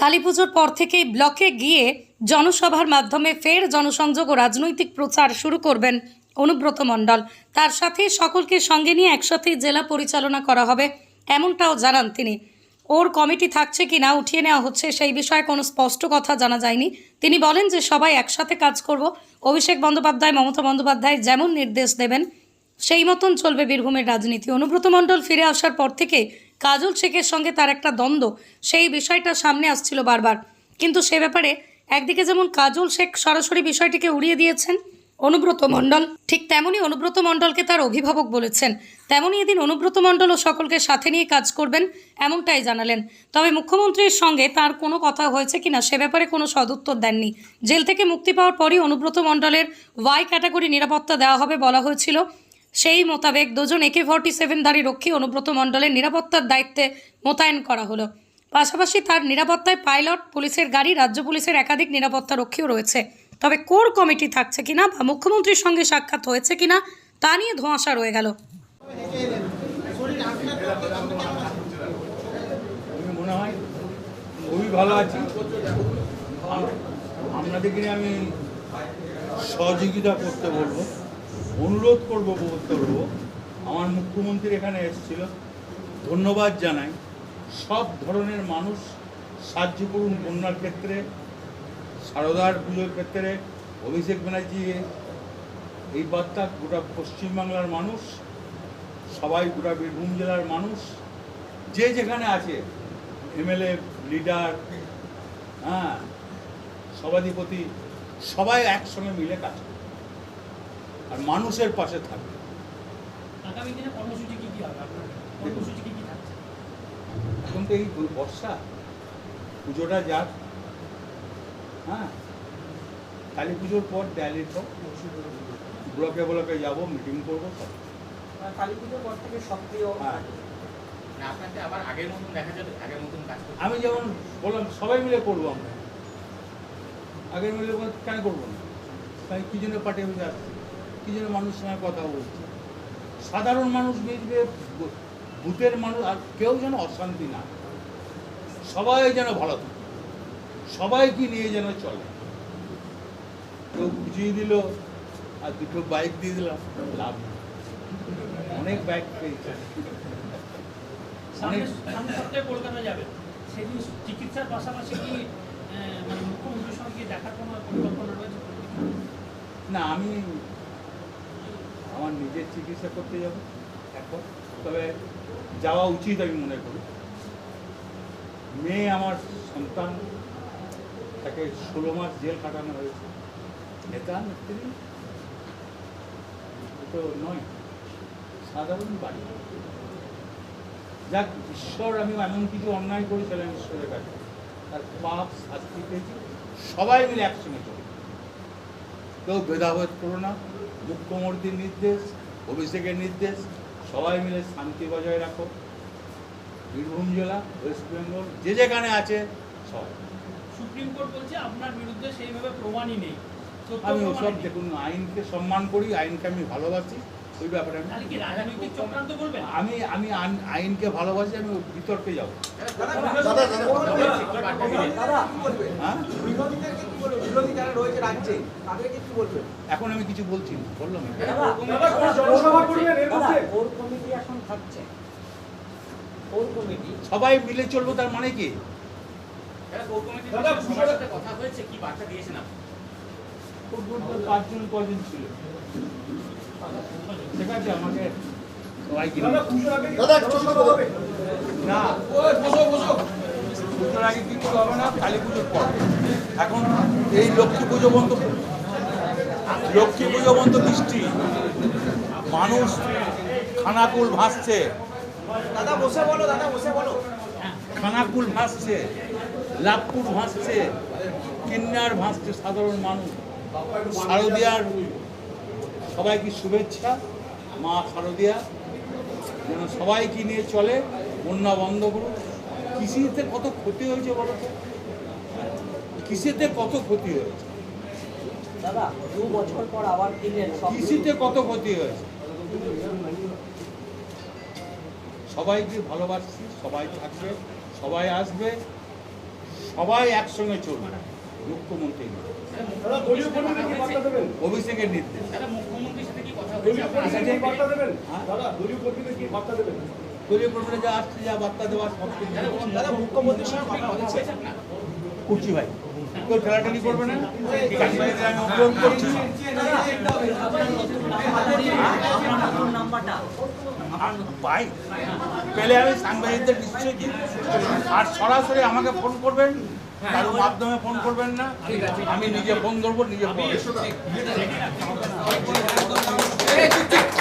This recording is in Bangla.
কালী পুজোর পর থেকেই ব্লকে গিয়ে জনসভার মাধ্যমে ফের জনসংযোগ ও রাজনৈতিক প্রচার শুরু করবেন অনুব্রত মণ্ডল। তার সাথে সকলকে সঙ্গে নিয়ে একসাথে জেলা পরিচালনা করা হবে এমনটাও জানান তিনি। ওর কমিটি থাকছে কি না উঠিয়ে নেওয়া হচ্ছে সেই বিষয়ে কোনো স্পষ্ট কথা জানা যায়নি। তিনি বলেন যে সবাই একসাথে কাজ করব। অভিষেক বন্দ্যোপাধ্যায়, মমতা বন্দ্যোপাধ্যায় যেমন নির্দেশ দেবেন, সেই মতন চলবে বীরভূমের রাজনীতি। অনুব্রত মণ্ডল ফিরে আসার পর থেকে কাজল শেখের সঙ্গে তার একটা দ্বন্দ্ব। সেই বিষয়টা সামনে আসছিল বারবার। কিন্তু সে ব্যাপারে একদিকে যেমন কাজল শেখ সরাসরি বিষয়টিকে উড়িয়ে দিয়েছেন অনুব্রত মণ্ডল, ঠিক তেমনই অনুব্রত মণ্ডলকে তার অভিভাবক বলেছেন। তেমনই এদিন অনুব্রত মণ্ডল ও সকলকে সাথে নিয়ে কাজ করবেন এমনটাই জানালেন। তবে মুখ্যমন্ত্রীর সঙ্গে তার কোনো কথা হয়েছে কিনা সে ব্যাপারে কোনো সদুত্তর দেননি। জেল থেকে মুক্তি পাওয়ার পরই অনুব্রত মণ্ডলের ওয়াই ক্যাটাগরি নিরাপত্তা দেওয়া হবে বলা হয়েছিল। সেই মোতাবেক দুজন একে ফর্টি সেভেনধারী রক্ষী অনুব্রত মণ্ডলের নিরাপত্তার দায়িত্বে মোতায়েন করা হলো। পাশাপাশি তার নিরাপত্তায় পাইলট, পুলিশের গাড়ি, রাজ্য পুলিশের একাধিক নিরাপত্তা রক্ষীও রয়েছে। তবে কোর কমিটি থাকছে কিনা বা মুখ্যমন্ত্রীর সঙ্গে সাক্ষাৎ হয়েছে কিনা, তা নিয়ে ধোঁয়াশা রয়ে গেল। আপনাদেরকে আমি সহযোগিতা করতে বলব। অনুরোধ করব বলব আমার মুখ্যমন্ত্রী এখানে এসেছিল, ধন্যবাদ জানাই। সব ধরনের মানুষ সাহায্য করুন বন্যার ক্ষেত্রে, সারদার পুজোর ক্ষেত্রে, অভিষেক ব্যানার্জি, এই বার্তা গোটা পশ্চিমবাংলার মানুষ, সবাই গোটা বীরভূম জেলার মানুষ, যে যেখানে আছে, এমএলএ, লিডার হ্যাঁ সভাধিপতি, সবাই একসঙ্গে মিলে কাজ করে আর মানুষের পাশে থাকবে। আগামী দিনে কর্মসূচি কি কি হবে? আপনার কর্মসূচি কি কি থাকছে? এখন তো এই বর্ষা পুজোটা যাক। হ্যাঁ? কালী পুজোর পর দিয়ালির পর ব্লকে ব্লকে যাব মিটিং করব সব। কালী পুজোর পর থেকে সক্রিয় হ্যাঁ। আপনাকে আবার আগের মতন দেখা যাবে? আগের মতন কাজ করতে আমি যেমন বললাম সবাই মিলে করব আমরা। আগের মিলে কেন করব না? তাই কি জন্য পার্টি অফিসে আসছে? কি জন্য মানুষের সঙ্গে কথা বলছে। সাধারণ মানুষ বুঝবে ভূ- ভূতের মানুষ আর কেউ যেন অশান্তি না সবাই যেন ভালো থাকে। সবাইকে নিয়ে যেন চলে। কেউ বুঝিয়ে দিল আর দুটো বাইক দিয়ে দিলাম লাভ অনেক বাইক পেয়েছে। সামনে সপ্তাহে কলকাতা সেদিন চিকিৎসার পাশাপাশি কি মানে মুখ্যমন্ত্রীর সঙ্গে দেখার কোনো পরিকল্পনা রয়েছে? না আমি আমার নিজের চিকিৎসা করতে যাব এখন তবে যাওয়া উচিত আমি মনে করি। মেয়ে আমার সন্তান, তাকে ষোলো মাস জেল কাটানো হয়েছে। নেতা, নেত্রী তো নয়, সাধারণ বাড়ি। যাক, ঈশ্বর আমি এমন কিছু অন্যায় করেছিলাম ঈশ্বরের কাছে। তার পাপ শাস্তি পেয়েছি। সবাই মিলে একসঙ্গে চলে কেউ ভেদাভেদ করো না মুখ্যমন্ত্রীর নির্দেশ অভিষেকের নির্দেশ সবাই মিলে শান্তি বজায় রাখো বীরভূম জেলা ওয়েস্ট বেঙ্গল যে যেখানে আছে সব সুপ্রিম কোর্ট বলছে আপনার বিরুদ্ধে সেইভাবে প্রমাণই নেই আমি ওসব। দেখুন আইনকে সম্মান করি আইনকে আমি ভালোবাসি ওই ব্যাপারে আমি আমি আইনকে ভালোবাসি আমি বিতর্কে যাব এখন আমি কিছু বলছি না বললাম না। ওর কমিটি এখন থাকছে। ওর কমিটি সবাই মিলে চলবো তার মানে কি? পাঁচজন কজন ছিল? ঠিক আছে আমাকে সবাই না। পুজোর আগে কিছু হবে না? কালী পুজোর পর। এখন এই লক্ষ্মী পুজো বন্ধ লক্ষ্মী পুজো বন্ধ বৃষ্টি। মানুষ খানাকুল ভাসছে। দাদা বসে বলো দাদা বসে বলো। খানাকুল ভাসছে লাভপুর ভাসছে কিন্নার ভাসছে সাধারণ মানুষ। শারদিয়ার সবাইকে শুভেচ্ছা মা শারদিয়া। যেন সবাইকে নিয়ে চলে বন্যা বন্ধ করুন কৃষিতে কত ক্ষতি হয়েছে বলো তো? কৃষিতে কত ক্ষতি হয়েছে? দাদা দু বছর পর আবার দিলেন কৃষিতে কত ক্ষতি হয়েছে? সবাইকে ভালোবাসছি? সবাই থাকবে সবাই আসবে সবাই একসঙ্গে চলবে। মুখ্যমন্ত্রী দাদা দলীয় কর্মীদের কি বার্তা দেবেন? অভিষেকের নির্দেশ। দাদা মুখ্যমন্ত্রীর সাথে কি কথা দলীয় হ্যাঁ? কর্মীরা যা আসছে যা বার্তা দেওয়ার সব কিছু। দাদা মুখ্যমন্ত্রীর সঙ্গে কথা হয়েছে করছি ভাই। কেউ ঠেলাঠেলি করবে না? আমি করছি পাই পেলে আমি সাংবাদিকদের নিশ্চয়ই দিই আর সরাসরি আমাকে ফোন করবেন কারোর মাধ্যমে ফোন করবেন না। আমি নিজে ফোন ধরবো নিজে ফোন